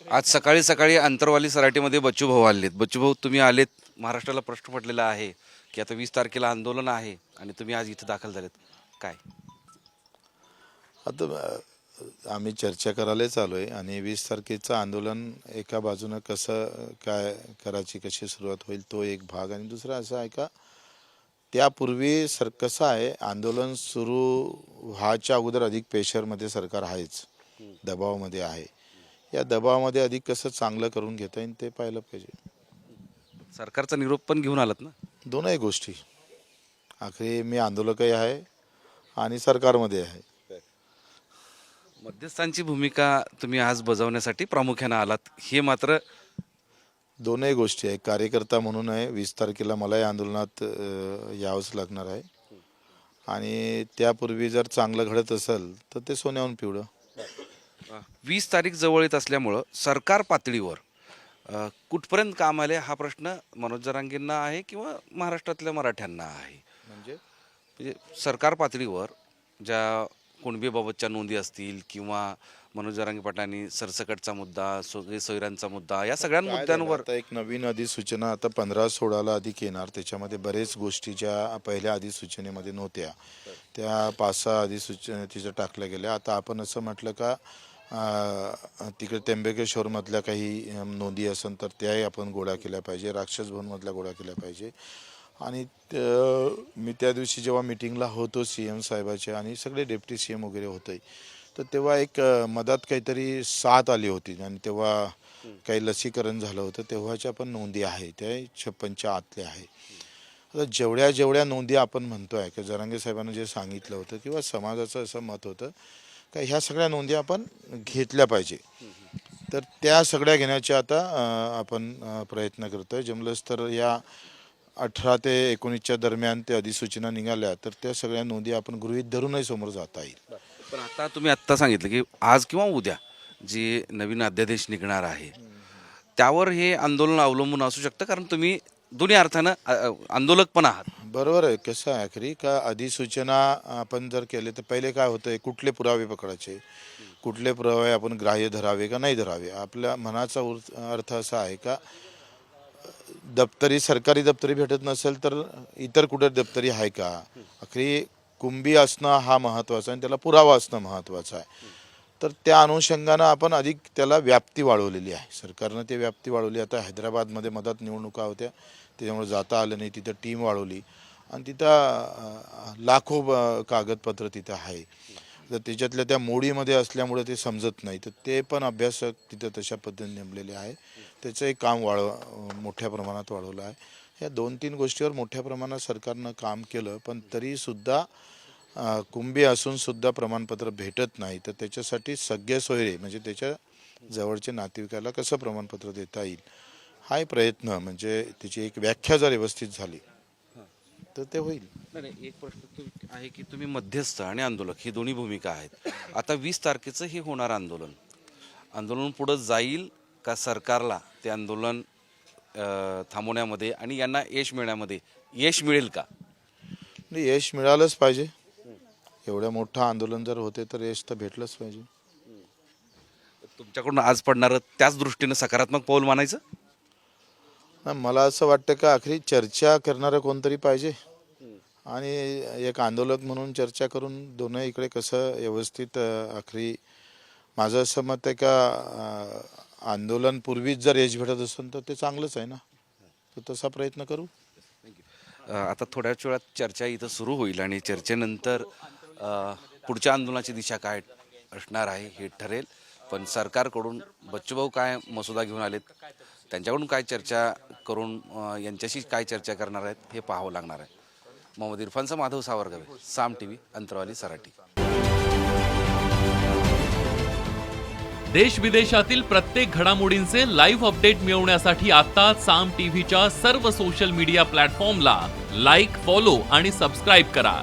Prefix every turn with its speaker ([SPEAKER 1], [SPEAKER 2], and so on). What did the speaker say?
[SPEAKER 1] आज सकाळी सकाळी अंतरवाली सराटीमध्ये बच्चू भाऊ आलेत. बच्चू भाऊ तुम्ही आलेत. महाराष्ट्राला प्रश्न पडलेला आहे की आता वीस तारखेला आंदोलन आहे आणि तुम्ही आज इथं दाखल झालेत. काय?
[SPEAKER 2] आता आम्ही चर्चा करायला चालू आहे आणि वीस तारखेचं आंदोलन एका बाजूनं कसं काय करायची कशी सुरुवात होईल तो एक भाग. आणि दुसरा असा आहे का त्यापूर्वी सर कसं आहे आंदोलन सुरू व्हायच्या अगोदर अधिक प्रेशरमध्ये सरकार आहेच. दबावामध्ये आहे. या दबावामध्ये अधिक कसं चांगलं करून घेता येईल ते पाहिलं पाहिजे.
[SPEAKER 1] सरकारचा निरोप पण घेऊन आलात ना?
[SPEAKER 2] दोनही गोष्टी. आखरी मी आंदोलकही आहे आणि सरकारमध्ये आहे.
[SPEAKER 1] मध्यस्थांची भूमिका तुम्ही आज बजावण्यासाठी प्रामुख्यानं आलात. हे मात्र
[SPEAKER 2] दोनही गोष्टी आहे. कार्यकर्ता म्हणून आहे. वीस तारखेला मलाही आंदोलनात अ, यावंच लागणार आहे. आणि त्यापूर्वी जर चांगलं घडत असेल तर ते सोन्याहून पिवळं.
[SPEAKER 1] वीस तारीख जवळ येत असल्यामुळं सरकार पातळीवर अ, कुठपर्यंत काम आले हा प्रश्न मनोज जरांगेंना आहे किंवा महाराष्ट्रातल्या मराठ्यांना आहे?
[SPEAKER 2] म्हणजे?
[SPEAKER 1] म्हणजे सरकार पातळीवर ज्या कुणबीबाबतच्या नोंदी असतील किंवा मनोज जरांगे पाटलांनी सरसकटचा मुद्दा सोयी सोयऱ्यांचा मुद्दा या सगळ्या
[SPEAKER 2] काय झालं,
[SPEAKER 1] मुद्द्यांवर
[SPEAKER 2] आता एक नवीन अधिसूचना आता पंधरा सोळाला अधिक येणार. त्याच्यामध्ये बरेच गोष्टी ज्या पहिल्या अधिसूचनेमध्ये नव्हत्या त्या पाच सहा अधिसूचना तिच्या टाकल्या गेल्या. आता आपण असं म्हटलं का तिकडे त्र्यंबकेश्वरमधल्या काही नोंदी असेल तर त्याही आपण गोळा केल्या पाहिजे. राक्षस भवनमधल्या गोळा केल्या पाहिजे. आणि मी त्या दिवशी जेव्हा मिटिंगला होतो सी एम साहेबाच्या आणि सगळे डेप्टी सी एम वगैरे होते तर तेव्हा एक मधात काहीतरी साथ आली होती. आणि तेव्हा काही लसीकरण झालं होतं. तेव्हाच्या पण नोंदी आहे. त्या छप्पनच्या आतल्या आहे. आता जेवढ्या जेवढ्या नोंदी आपण म्हणतो आहे की जरांगे साहेबांना जे सांगितलं होतं किंवा समाजाचं असं मत होतं का ह्या सगळ्या नोंदी आपण घेतल्या पाहिजे. तर त्या सगळ्या घेण्याचे आता आपण प्रयत्न करतोय. जमलंच तर या अठरा ते एकोणीसच्या दरम्यान त्या अधिसूचना निघाल्या तर त्या सगळ्या नोंदी आपण गृहीत धरूनही समोर जाता येईल.
[SPEAKER 1] पण आता तुम्ही आत्ता सांगितलं की आज किंवा उद्या जे नवीन अध्यादेश निघणार आहे त्यावर हे आंदोलन अवलंबून असू शकतं? कारण तुम्ही दोन्ही अर्थानं आंदोलक पण आहात.
[SPEAKER 2] बरोबर आहे. कसं आहे आखरी? का अधिसूचना आपण जर केले तर पहिले काय होतंय? कुठले पुरावे पकडायचे? कुठले पुरावे आपण ग्राह्य धरावे का नाही धरावे? आपल्या मनाचा उर- अर्थ असा आहे का दप्तरी सरकारी दप्तरी भेटत नसेल तर इतर कुठे दप्तरी आहे का? अखरी कुंभी असणं हा महत्त्वाचा आणि त्याला पुरावा असणं महत्वाचं आहे. तर त्या अनुषंगानं आपण अधिक त्याला व्याप्ती वाढवलेली आहे. सरकारनं ते व्याप्ती वाढवली. आता हैदराबादमध्ये मदत निवडणुका होत्या. त्याच्यामुळे जाता आलं नाही. तिथं टीम वाढवली. आणि तिथं लाखो कागदपत्र तिथं आहे. तर त्याच्यातल्या त्या मोडीमध्ये असल्यामुळे ते समजत नाही. तर ते पण अभ्यासक तिथं तशा पद्धतीने नेमलेले आहे. त्याचं एक काम वाढ मोठ्या प्रमाणात वाढवलं आहे. या दोन तीन गोष्टीवर मोठ्या प्रमाणात सरकारनं काम केलं. पण तरीसुद्धा कुंभी असून सुद्धा प्रमाणपत्र भेटत नाही. तर त्याच्यासाठी सगळे सोयरे म्हणजे त्याच्या जवळच्या नातेवाईकाला कसं प्रमाणपत्र देता येईल? हाही प्रयत्न म्हणजे त्याची एक व्याख्या जर व्यवस्थित झाली तर ते होईल.
[SPEAKER 1] नाही नाही, एक प्रश्न तु- आहे की तुम्ही मध्यस्थ आणि आंदोलक ही दोन्ही भूमिका आहेत. आता वीस तारखेचं हे होणार आंदोलन. आंदोलन पुढं जाईल का सरकारला ते आंदोलन थांबवण्यामध्ये आणि यांना यश मिळण्यामध्ये? यश मिळेल का?
[SPEAKER 2] नाही, यश मिळालंच पाहिजे. एवढं मोठं आंदोलन जर होते तर यश तर भेटलंच पाहिजे.
[SPEAKER 1] तुमच्याकडून आज पडणारं त्याच दृष्टीनं सकारात्मक पाऊल मानायचं?
[SPEAKER 2] नाही, मला असं वाटतं का आखरी चर्चा करणारं कोणतरी पाहिजे. आणि एक आंदोलक म्हणून चर्चा करून दोन्ही इकडे कसं व्यवस्थित अं, आखरी माझं असं मत आहे का अं, आंदोलन पूर्वीच जर यश भेटत असेल तर ते चांगलंच आहे ना. तर तसा प्रयत्न करू.
[SPEAKER 1] अ, आता थोड्याच वेळात चर्चा इथं सुरू होईल आणि चर्चेनंतर पुढच्या आंदोलनाची दिशा काय असणार आहे हे ठरेल. पण सरकारकडून बच्चूभाऊ काय मसुदा घेऊन आलेत त्यांच्याकडून काय चर्चा करून यांच्याशी काय चर्चा करणार आहेत हे पाहावं लागणार आहे. मोहम्मद इरफानचा माधव सावरगवे साम टी व्ही अंतरवाली सराठी.
[SPEAKER 3] देश विदेशातील प्रत्येक घडामोडींचे लाईव्ह अपडेट मिळवण्यासाठी आता साम टीव्हीच्या सर्व सोशल मीडिया प्लॅटफॉर्मला लाईक फॉलो आणि सबस्क्राईब करा.